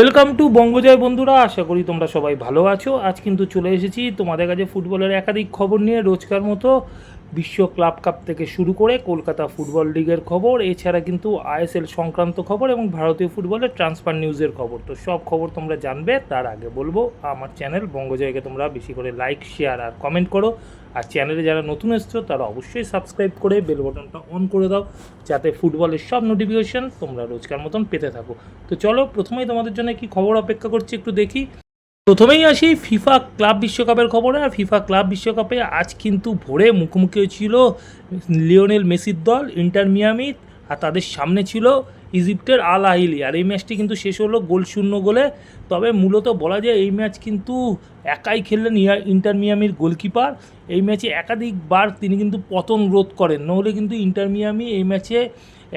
Welcome to বঙ্গজয় বন্ধুরা, আশা করি তোমরা সবাই ভালো আছো। আজ কিন্তু চলে এসেছি তোমাদের কাছে ফুটবলের একাধিক খবর নিয়ে রোজকার মতো। বিশ্ব ক্লাব কাপ থেকে শুরু করে কলকাতা ফুটবল লিগের খবর, এছাড়া কিন্তু আইএসএল সংক্রান্ত খবর এবং ভারতীয় ফুটবলের ট্রান্সফার নিউজের খবর। তো সব খবর তোমরা জানবে, তার আগে বলব, আমার চ্যানেল বঙ্গজয়কে তোমরা বেশি করে লাইক শেয়ার আর কমেন্ট করো। আর চ্যানেলে যারা নতুন এসছো, তারা অবশ্যই সাবস্ক্রাইব করে বেল বাটনটা অন করে দাও, যাতে ফুটবলের সব নোটিফিকেশন তোমরা রোজকার মতন পেতে থাকো। তো চলো, প্রথমেই তোমাদের জন্য কি খবর অপেক্ষা করছি একটু দেখি। প্রথমেই আসি ফিফা ক্লাব বিশ্বকাপের খবরে, আর ফিফা ক্লাব বিশ্বকাপে আজ কিন্তু ভোরে মুখোমুখি হয়েছিল লিওনেল মেসির দল, ইন্টার মিয়ামি আর তাদের সামনে ছিল ইজিপ্টের আল আহিলি আর এই ম্যাচটি কিন্তু শেষ হলো গোল শূন্য গোলে। তবে মূলত বলা যায় এই ম্যাচ কিন্তু একাই খেললেন ইন্টার মিয়ামির গোলকিপার। এই ম্যাচে একাধিকবার তিনি কিন্তু পতন রোধ করেন। নহলে কিন্তু ইন্টার মিয়ামি এই ম্যাচে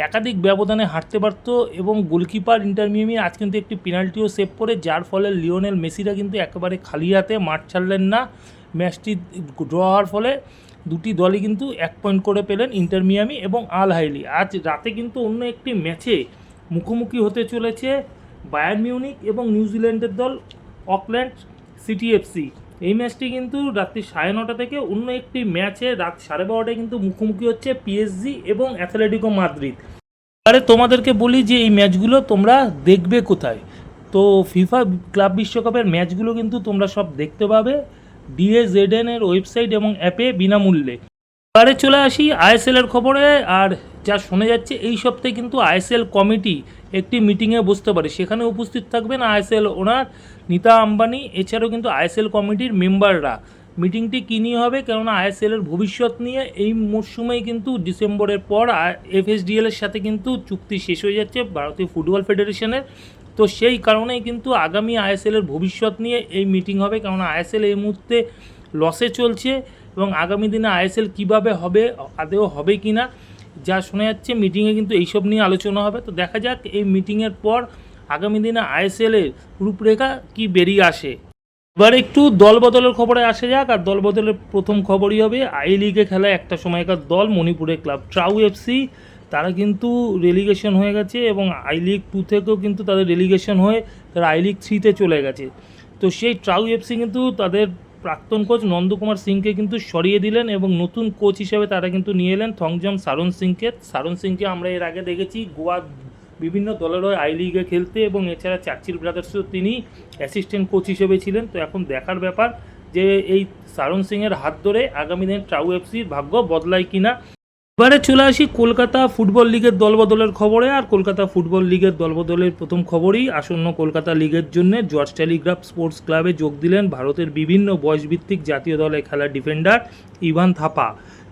একাধিক ব্যবধানে হারতে পারত এবং গোলকিপার ইন্টার মিয়ামি আজ কিন্তু একটি পেনাল্টিও সেভ করে, যার ফলে লিওনেল মেসিরা কিন্তু একেবারে খালি হাতে মাঠ ছাড়লেন না। ম্যাচটি ড্র হওয়ার ফলে দুটি দলই কিন্তু এক পয়েন্ট করে পেলেন ইন্টার মিয়ামি এবং আল হাইলি। আজ রাতে কিন্তু অন্য একটি ম্যাচে মুখোমুখি হতে চলেছে বায়ার মিউনিক এবং নিউজিল্যান্ডের দল অকল্যান্ড সিটি এফসি। এই ম্যাচটি কিন্তু রাত্রি সাড়ে নটা থেকে অন্য একটি ম্যাচে রাত সাড়ে বারোটায় কিন্তু মুখোমুখি হচ্ছে পিএসজি এবং অ্যাথলেটিকো মাদ্রিদ। আরে তোমাদেরকে বলি যে এই ম্যাচগুলো তোমরা দেখবে কোথায়। তো ফিফা ক্লাব বিশ্বকাপের ম্যাচগুলো কিন্তু তোমরা সব দেখতে পাবে। ডিএজেডএন এর ওয়েবসাইট এবং অ্যাপে বিনামূল্যে। এবারে চলে আসি আইএসএল এর খবরে, আর যা শোনা যাচ্ছে, এই সপ্তাহে কিন্তু আইএসএল কমিটি একটি মিটিংয়ে বসতে পারে। সেখানে উপস্থিত থাকবেন আইএসএল ওনার নিতা আম্বানি, এছাড়াও কিন্তু আইএসএল কমিটির মেম্বাররা। মিটিংটি কী নিয়ে হবে? কেননা আইএসএল এর ভবিষ্যৎ নিয়ে এই মরশুমেই কিন্তু ডিসেম্বরের পর এফএসডিএল এর সাথে কিন্তু চুক্তি শেষ হয়ে যাচ্ছে, ভারতীয় ফুটবল ফেডারেশনের তো সেই কারণেই কিন্তু আগামী আইএসএল এর ভবিষ্যৎ নিয়ে এই মিটিং হবে। কেননা আইএসএল এই মুহূর্তে লসে চলছে এবং আগামী দিনে আইএসএল কীভাবে হবে আদেও হবে কি না, যা শোনা যাচ্ছে মিটিংয়ে কিন্তু এইসব নিয়ে আলোচনা হবে। তো দেখা যাক এই মিটিংয়ের পর আগামী দিনে আইএসএলের রূপরেখা কি বেরিয়ে আসে। এবার একটু দল বদলের খবরে আসা যাক, আর দল বদলের প্রথম খবরই হবে আই লিগে খেলা একটা সময়কার দল মণিপুরের ক্লাব ট্রাউ এফসি তারা কিন্তু রেলিগেশন হয়ে গেছে এবং আই লিগ টু থেকেও কিন্তু তাদের রেলিগেশন হয়ে তারা আই লিগ থ্রিতে চলে গেছে। তো সেই ট্রাউ এফসি কিন্তু তাদের প্রাক্তন কোচ নন্দকুমার সিংকে কিন্তু সরিয়ে দিলেন এবং নতুন কোচ হিসেবে তারা কিন্তু নিয়ে এলেন থংজম সারণ সিংকে। সারণ সিংকে আমরা এর আগে দেখেছি, গোয়া বিভিন্ন দলের হয়ে আই লিগে খেলতে এবং এছাড়া চার্চিল ব্রাদার্সও তিনি অ্যাসিস্ট্যান্ট কোচ হিসেবে ছিলেন। তো এখন দেখার ব্যাপার যে এই সারণ সিংয়ের হাত ধরে আগামী দিনে ট্রাউ এফসির ভাগ্য বদলায় কিনা। এবারে চলে আসি কলকাতা ফুটবল লিগের দলবদলের খবরে। আর কলকাতা ফুটবল লিগের দলবদলের প্রথম খবরই আসন্ন কলকাতা লিগের জন্য জর্জ টেলিগ্রাফ স্পোর্টস ক্লাবে যোগ দিলেন ভারতের বিভিন্ন বয়সভিত্তিক জাতীয় দলে খেলা ডিফেন্ডার ইভান থাপা।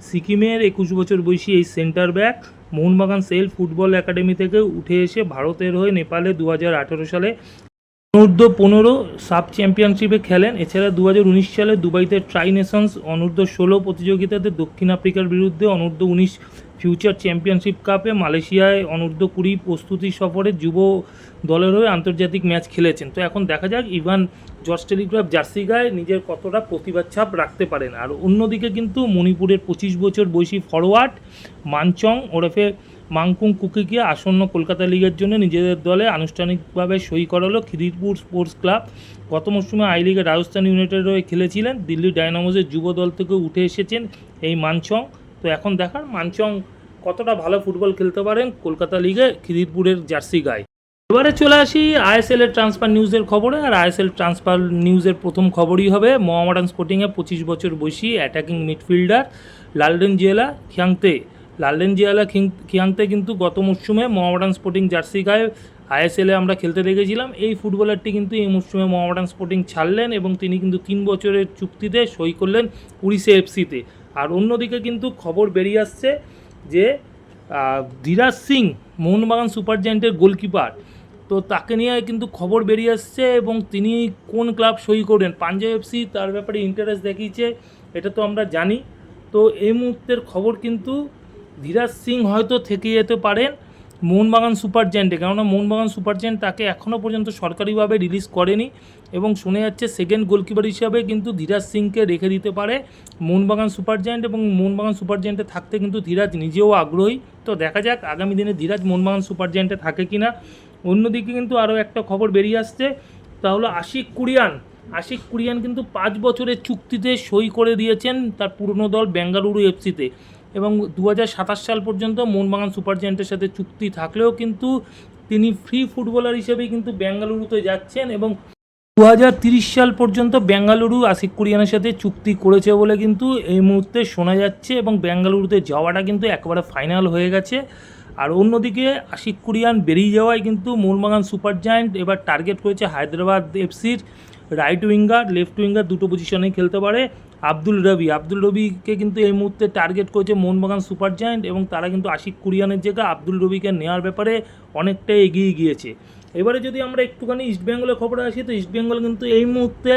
সিকিমের একুশ বছর বয়সী এই সেন্টার ব্যাক মোহনবাগান সেল ফুটবল একাডেমি থেকে উঠে এসে ভারতের হয়ে নেপালে দু হাজার আঠেরো সালে অনূর্ধ্ব পনেরো সাব চ্যাম্পিয়নশিপে খেলেন। এছাড়া দু সালে দুবাইতে ট্রাই নেশনস অনূর্ধ্ব ষোলো প্রতিযোগিতাতে দক্ষিণ আফ্রিকার বিরুদ্ধে অনূর্ধ্ব উনিশ ফিউচার চ্যাম্পিয়নশিপ কাপে মালয়েশিয়ায় অনূর্ধ্ব কুড়ি প্রস্তুতি সফরে যুব দলের হয়ে আন্তর্জাতিক ম্যাচ খেলেছেন। তো এখন দেখা যাক, ইভান জর্জ টেলিগ্রাফ জার্সি গায়ে নিজের কতটা প্রতিবাদ ছাপ রাখতে পারেন। আর অন্যদিকে কিন্তু মণিপুরের পঁচিশ বছর বয়সী ফরওয়ার্ড মানচং ওরফে মাংকুং কুকিকে আসন্ন কলকাতা লিগের জন্য নিজেদের দলে আনুষ্ঠানিকভাবে সই করালো খিদিরপুর স্পোর্টস ক্লাব। গত মৌসুমে আই লিগে রাজস্থান ইউনাইটেড হয়ে খেলেছিলেন। দিল্লি ডায়নামোসের যুব দল থেকে উঠে এসেছেন এই মানচং। তো এখন দেখার মানচং কতটা ভালো ফুটবল খেলতে পারেন কলকাতা লিগে খিদিরপুরের জার্সি গায়ে। এবারে চলে আসি আইএসএল এর ট্রান্সফার নিউজের খবরে। আর আইএসএল ট্রান্সফার নিউজের প্রথম খবরই হবে মোহামেডান স্পোর্টিংয়ে পঁচিশ বছর বয়সী অ্যাটাকিং মিডফিল্ডার লালডেন জিয়ালা খিয়াংতে লালডেন জিয়ালা খিয়াংতে কিন্তু গত মরশুমে মোহামেডান স্পোর্টিং জার্সি গায়ে আইএসএলে আমরা খেলতে দেখেছিলাম। এই ফুটবলারটি কিন্তু এই মরশুমে মোহামেডান স্পোর্টিং ছাড়লেন এবং তিনি কিন্তু তিন বছরের চুক্তিতে সই করলেন উড়িষ্যা এফসিতে। আর অন্যদিকে কিন্তু খবর বেরিয়ে আসছে যে ধীরাজ সিং, মোহনবাগান সুপার জায়েন্টের গোলকিপার। তো তাকে নিয়ে কিন্তু খবর বেরিয়ে আসছে এবং তিনি কোন ক্লাব সই করবেন? পাঞ্জাব এফসি তার ব্যাপারে ইন্টারেস্ট দেখিয়েছে, এটা তো আমরা জানি। তো এই মুহূর্তের খবর কিন্তু ধীরাজ সিং হয়তো থেকে যেতে পারেন মোহনবাগান সুপার জায়েন্টে কেননা মোহনবাগান সুপার জায়েন্ট তাকে এখনও পর্যন্ত সরকারিভাবে রিলিজ করেনি এবং শুনে যাচ্ছে সেকেন্ড গোলকিপার হিসাবে কিন্তু ধীরাজ সিংকে রেখে দিতে পারে মোহনবাগান সুপার জায়েন্ট এবং মোহনবাগান সুপার জায়েন্টে থাকতে কিন্তু ধীরাজ নিজেও আগ্রহী। তো দেখা যাক আগামী দিনে ধীরাজ মোহনবাগান সুপার জায়েন্টে থাকে কি না অন্যদিকে কিন্তু আরও একটা খবর বেরিয়ে আসছে, তা হলো আশিক কুরিয়ান। আশিক কুরিয়ান কিন্তু পাঁচ বছরের চুক্তিতে সই করে দিয়েছেন তার পুরনো দল বেঙ্গালুরু এফসিতে এবং দু হাজার সাতাশ সাল পর্যন্ত মোহনবাগান সুপার জায়েন্টের সাথে চুক্তি থাকলেও কিন্তু তিনি ফ্রি ফুটবলার হিসেবেই কিন্তু বেঙ্গালুরুতে যাচ্ছেন এবং দু সাল পর্যন্ত বেঙ্গালুরু আশিক কুরিয়ানের সাথে চুক্তি করেছে বলে কিন্তু এই মুহূর্তে শোনা যাচ্ছে এবং বেঙ্গালুরুতে যাওয়াটা কিন্তু একেবারে ফাইনাল হয়ে গেছে। আর অন্যদিকে আশিক কুরিয়ান বেরিয়ে যাওয়ায় কিন্তু মোহনবাগান সুপার জায়েন্ট এবার টার্গেট করেছে হায়দ্রাবাদ এফসির রাইট উইঙ্গার লেফট উইঙ্গার দুটো পজিশনেই খেলতে পারে। আব্দুল রবি। আব্দুল রবিকে কিন্তু এই মুহূর্তে টার্গেট করেছে মোহনবাগান সুপার জায়েন্ট এবং তারা কিন্তু আশিক কুরিয়ানের জায়গায় আব্দুল রবিকে নেওয়ার ব্যাপারে অনেকটাই এগিয়ে গিয়েছে। এবারে যদি আমরা একটুখানি ইস্টবেঙ্গলের খবরে আসি, তো ইস্টবেঙ্গল কিন্তু এই মুহূর্তে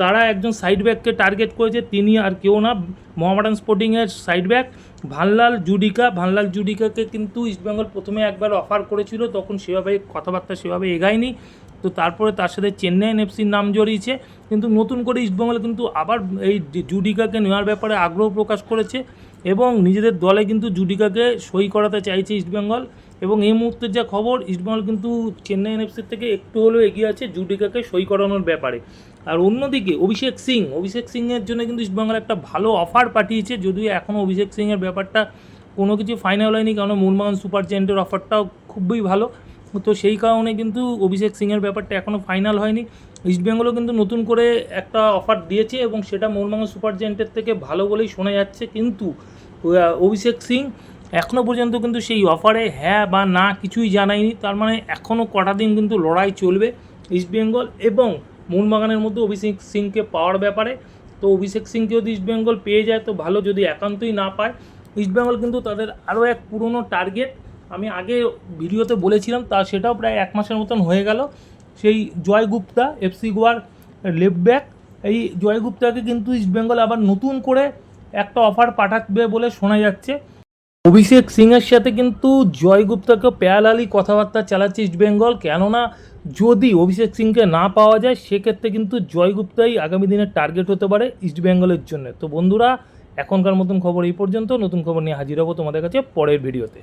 তারা একজন সাইড ব্যাককে টার্গেট করেছে। তিনি আর কেউ না, মোহামেডান স্পোর্টিংয়ের সাইড ব্যাক ভানলাল জুডিকা, ভানলাল জুডিকাকে কিন্তু ইস্টবেঙ্গল প্রথমে একবার অফার করেছিল, তখন সেভাবে কথাবার্তা সেভাবে এগায়নি। তো তারপরে তার সাথে চেন্নাইন এফসির নাম জড়িয়েছে। কিন্তু নতুন করে ইস্টবেঙ্গল কিন্তু আবার এই জুডিকাকে নেওয়ার ব্যাপারে আগ্রহ প্রকাশ করেছে এবং নিজেদের দলে কিন্তু জুডিকাকে সই করাতে চাইছে ইস্টবেঙ্গল এবং এই মুহূর্তের যা খবর ইস্টবেঙ্গল কিন্তু চেন্নাই এফসির থেকে একটু হলেও এগিয়ে আছে জুডিকাকে সই করানোর ব্যাপারে। আর অন্যদিকে অভিষেক সিং, অভিষেক সিংয়ের জন্য কিন্তু ইস্টবেঙ্গল একটা ভালো অফার পাঠিয়েছে, যদিও এখনও অভিষেক সিংয়ের ব্যাপারটা কোনো কিছু ফাইনাল হয়নি কারণ মোহনবাগান সুপার জায়েন্টের অফারটাও খুবই ভালো। তো সেই কারণে কিন্তু অভিষেক সিংয়ের ব্যাপারটা এখনও ফাইনাল হয়নি। ইস্টবেঙ্গলও কিন্তু নতুন করে একটা অফার দিয়েছে এবং সেটা মোহনবাগান সুপার জায়েন্টের থেকে ভালো বলেই শোনা যাচ্ছে। কিন্তু অভিষেক সিং এখনও পর্যন্ত কিন্তু সেই অফারে হ্যাঁ বা না কিছুই জানায়নি। তার মানে এখনও কটা দিন কিন্তু লড়াই চলবে ইস্টবেঙ্গল এবং মোহনবাগানের মধ্যে অভিষেক সিংকে পাওয়ার ব্যাপারে। তো অভিষেক সিংকে যদি ইস্টবেঙ্গল পেয়ে যায়, তো ভালো। যদি একান্তই না পায় ইস্টবেঙ্গল কিন্তু তাদের আরও এক পুরনো টার্গেট আমি আগে ভিডিওতে বলেছিলাম, তা সেটাও প্রায় এক মাসের মতন হয়ে গেল। সেই জয় গুপ্তা এফসি গোয়ার লেফট ব্যাক এই জয় গুপ্তাকে কিন্তু ইস্টবেঙ্গল আবার নতুন করে একটা অফার পাঠাবে বলে শোনা যাচ্ছে। অভিষেক সিংয়ের সাথে কিন্তু জয় গুপ্তাকে প্যারালালি কথাবার্তা চালাচ্ছে ইস্টবেঙ্গল কেননা, যদি অভিষেক সিংকে না পাওয়া যায়, সেক্ষেত্রে কিন্তু জয় গুপ্তাই আগামী দিনের টার্গেট হতে পারে ইস্টবেঙ্গলের জন্য। তো বন্ধুরা, এখনকার মতন খবর এই পর্যন্ত। নতুন খবর নিয়ে হাজির হব তোমাদের কাছে পরের ভিডিওতে।